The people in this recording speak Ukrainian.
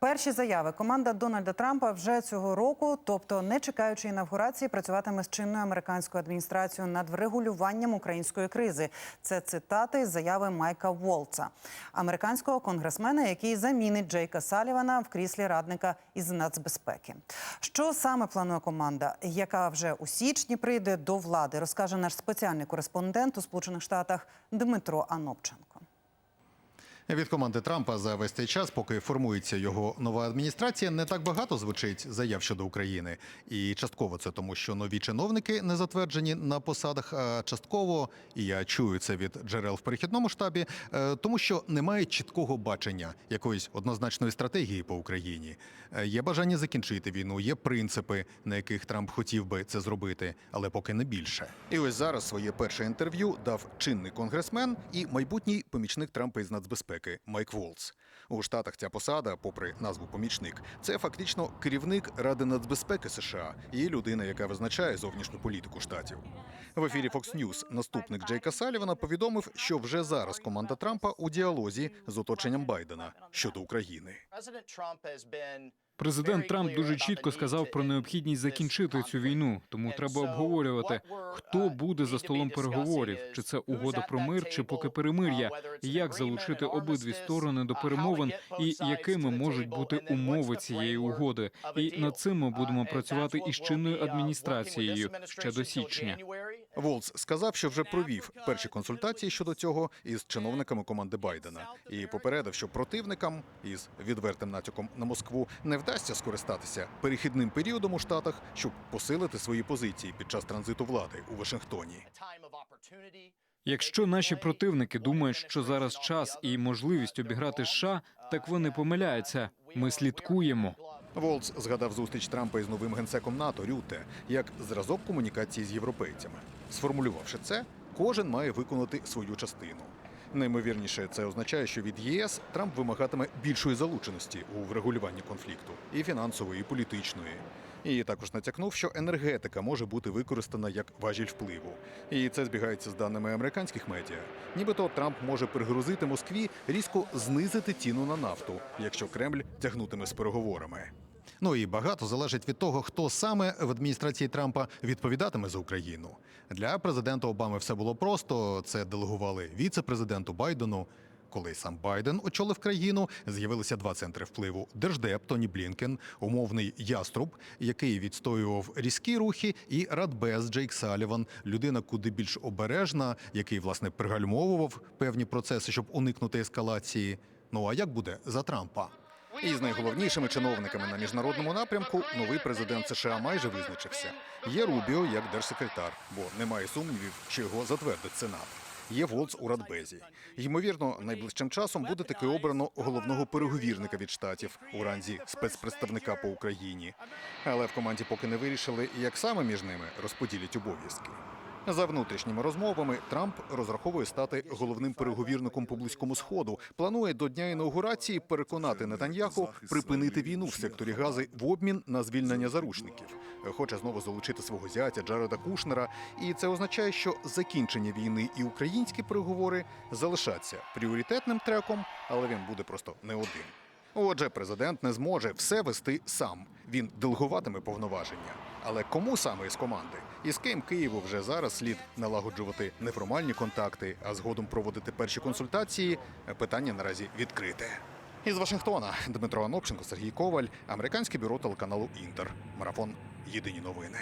Перші заяви команда Дональда Трампа вже цього року, тобто не чекаючи інавгурації, працюватиме з чинною американською адміністрацією над врегулюванням української кризи. Це цитати з заяви Майка Волца, американського конгресмена, який замінить Джейка Салівана в кріслі радника із нацбезпеки. Що саме планує команда, яка вже у січні прийде до влади, розкаже наш спеціальний кореспондент у Сполучених Штатах Дмитро Анопченко. Від команди Трампа за весь цей час, поки формується його нова адміністрація, не так багато звучить заяв щодо України. І частково це тому, що нові чиновники не затверджені на посадах. А частково, і я чую це від джерел в перехідному штабі, е, тому що немає чіткого бачення якоїсь однозначної стратегії по Україні. Е, Є бажання закінчити війну, є принципи, на яких Трамп хотів би це зробити, але поки не більше. І ось зараз своє перше інтерв'ю дав чинний конгресмен і майбутній помічник Трампа із нацбезпеки Майк Волц. У Штатах ця посада, попри назву помічник, це фактично керівник Ради нацбезпеки США і людина, яка визначає зовнішню політику штатів. В ефірі Fox News наступник Джейка Салівана повідомив, що вже зараз команда Трампа у діалозі з оточенням Байдена щодо України. Президент Трамп дуже чітко сказав про необхідність закінчити цю війну. Тому треба обговорювати, хто буде за столом переговорів, чи це угода про мир, чи поки перемир'я, як залучити обидві сторони до перемовин, і якими можуть бути умови цієї угоди. І над цим ми будемо працювати із чинною адміністрацією ще до січня. Волц сказав, що вже провів перші консультації щодо цього із чиновниками команди Байдена і попередив, що противникам із відвертим натяком на Москву не вдасться скористатися перехідним періодом у штатах, щоб посилити свої позиції під час транзиту влади у Вашингтоні. Якщо наші противники думають, що зараз час і можливість обіграти США, так вони помиляються. Ми слідкуємо. Волц згадав зустріч Трампа із новим генсеком НАТО Рюте як зразок комунікації з європейцями. Сформулювавши це, кожен має виконати свою частину. Наймовірніше, це означає, що від ЄС Трамп вимагатиме більшої залученості у врегулюванні конфлікту і фінансової, і політичної. І також натякнув, що енергетика може бути використана як важіль впливу. І це збігається з даними американських медіа. Нібито Трамп може пригрозити Москві різко знизити ціну на нафту, якщо Кремль тягнутиме з переговорами. Ну і багато залежить від того, хто саме в адміністрації Трампа відповідатиме за Україну. Для президента Обами все було просто. Це делегували віце-президенту Байдену. Коли сам Байден очолив країну, з'явилися два центри впливу: держдеп Тоні Блінкен, умовний яструб, який відстоював різкі рухи, і Радбез Джейк Саліван, людина куди більш обережна, який власне пригальмовував певні процеси, щоб уникнути ескалації. Ну а як буде за Трампа? І з найголовнішими чиновниками на міжнародному напрямку новий президент США майже визначився. Є Рубіо як держсекретар, бо немає сумнівів, що його затвердить Сенат. Є Волц у Радбезі. Ймовірно, найближчим часом буде таки обрано головного переговірника від штатів у ранзі спецпредставника по Україні. Але в команді поки не вирішили, як саме між ними розподілять обов'язки. За внутрішніми розмовами Трамп розраховує стати головним переговірником по близькому сходу. Планує до дня інаугурації переконати Нетаньяху припинити війну в секторі Гази в обмін на звільнення заручників. Хоче знову залучити свого зятя Джареда Кушнера, і це означає, що закінчення війни і українські переговори залишаться пріоритетним треком, але він буде просто не один. Отже, президент не зможе все вести сам. Він делегуватиме повноваження. Але кому саме із команди? І з ким Києву вже зараз слід налагоджувати неформальні контакти, а згодом проводити перші консультації? Питання наразі відкрите. Із Вашингтона Дмитро Анопченко, Сергій Коваль, американське бюро телеканалу Інтер. Марафон Єдині новини.